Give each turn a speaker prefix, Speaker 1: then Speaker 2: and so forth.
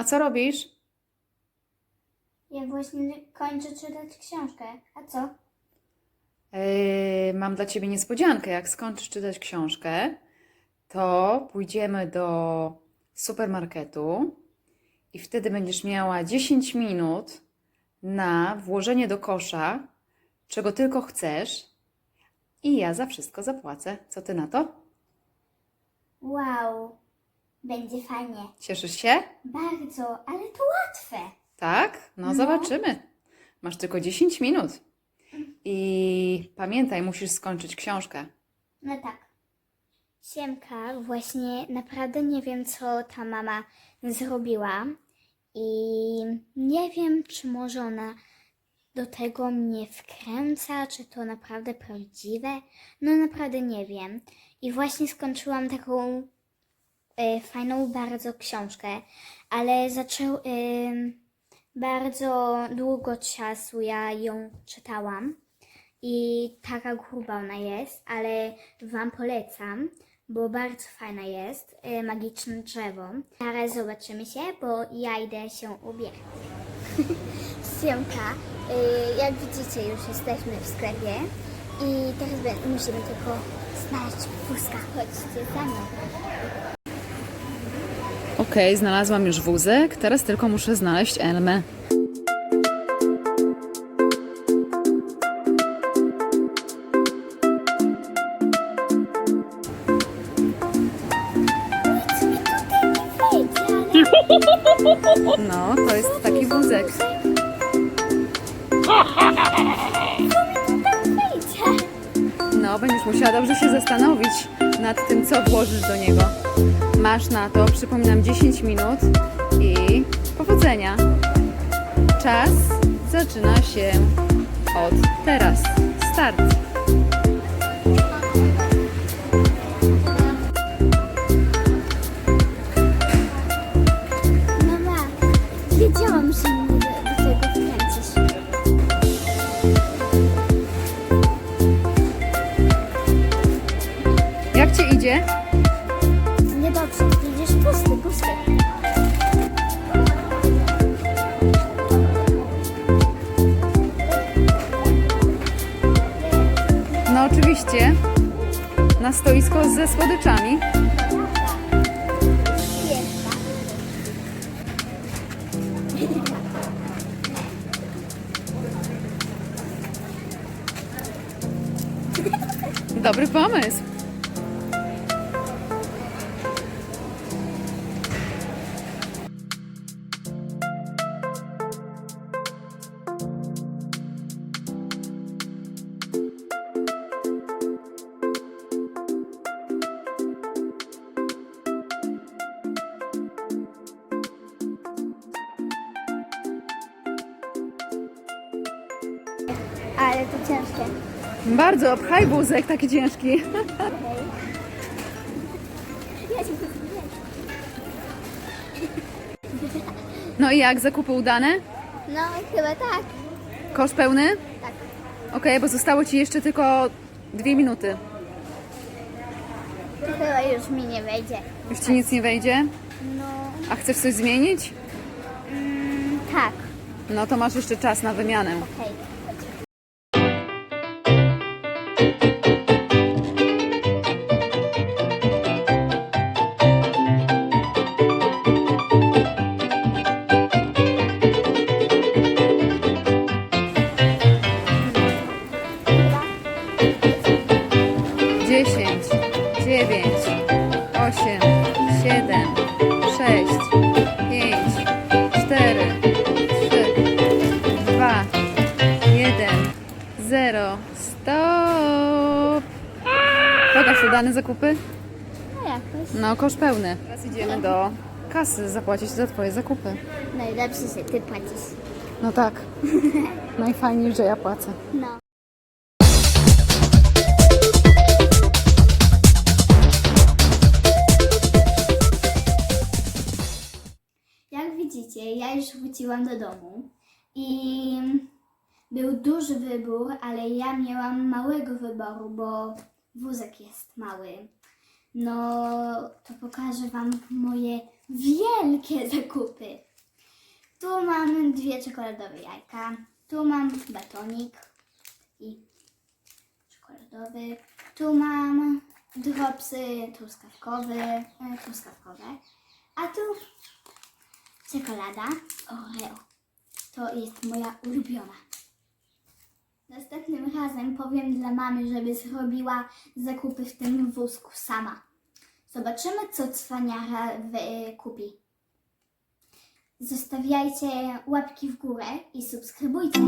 Speaker 1: Siema, co robisz?
Speaker 2: Ja właśnie kończę czytać książkę. A co?
Speaker 1: Yy, mam dla ciebie niespodziankę. Jak skończysz czytać książkę, to pójdziemy do supermarketu i wtedy będziesz miała 10 minut na włożenie do kosza, czego tylko chcesz, i ja za wszystko zapłacę. Co ty na to?
Speaker 2: Wow, będzie fajnie.
Speaker 1: Cieszysz się?
Speaker 2: Bardzo, ale to łatwe.
Speaker 1: Tak? No,
Speaker 2: No.
Speaker 1: zobaczymy. Masz tylko 10 minut. I pamiętaj, musisz skończyć książkę.
Speaker 2: No tak. Siemka, właśnie naprawdę nie wiem, co ta mama zrobiła. I nie wiem, czy może ona do tego mnie wkręca, czy to naprawdę prawdziwe. No naprawdę nie wiem. I właśnie skończyłam taką fajną bardzo książkę, ale zaczął e, bardzo długo czasu ja ją czytałam i taka gruba ona jest, ale Wam polecam, bo bardzo fajna jest, e, magiczne drzewo. Zaraz zobaczymy się, bo ja idę się ubierać. Siemka, jak widzicie już jesteśmy w sklepie i teraz musimy tylko znaleźć wózka. Chodźcie za mną.
Speaker 1: Okej, znalazłam już wózek, teraz tylko muszę znaleźć Elmę. No, to jest taki wózek. No, będziesz musiała dobrze się zastanowić nad tym, co włożysz do niego. Masz na to, przypominam, 10 minut i powodzenia. Czas zaczyna się od teraz. Start.
Speaker 2: Niedobrze, widzisz pusty, pusty.
Speaker 1: No, oczywiście. Na stoisko ze słodyczami. Dobry pomysł.
Speaker 2: Ale to ciężkie.
Speaker 1: Bardzo, pchaj wózek taki ciężki.
Speaker 2: Ja się
Speaker 1: No i jak, zakupy udane?
Speaker 2: No, chyba tak.
Speaker 1: Kosz pełny?
Speaker 2: Tak.
Speaker 1: Okej, bo zostało Ci jeszcze tylko dwie minuty.
Speaker 2: To chyba już mi nie wejdzie.
Speaker 1: Już Ci nic nie wejdzie?
Speaker 2: No,
Speaker 1: A chcesz coś zmienić?
Speaker 2: mm, tak.
Speaker 1: No to masz jeszcze czas na wymianę.
Speaker 2: Okej.
Speaker 1: Pokaż udane zakupy?
Speaker 2: No jakoś.
Speaker 1: No, kosz pełny. Teraz idziemy do kasy zapłacić za Twoje zakupy.
Speaker 2: Najlepsze, że ty płacisz.
Speaker 1: No tak. Najfajniej, że ja płacę.
Speaker 2: No. Jak widzicie, ja już wróciłam do domu i był duży wybór, ale ja miałam małego wyboru, bo wózek jest mały. No, to pokażę Wam moje wielkie zakupy. Tu mam dwie czekoladowe jajka. Tu mam batonik i czekoladowy. Tu mam dropsy truskawkowe, e, truskawkowe. A tu czekolada Oreo. To jest moja ulubiona. Następnym razem powiem dla mamy, żeby zrobiła zakupy w tym wózku sama. Zobaczymy, co cwaniara kupi. Zostawiajcie łapki w górę i subskrybujcie.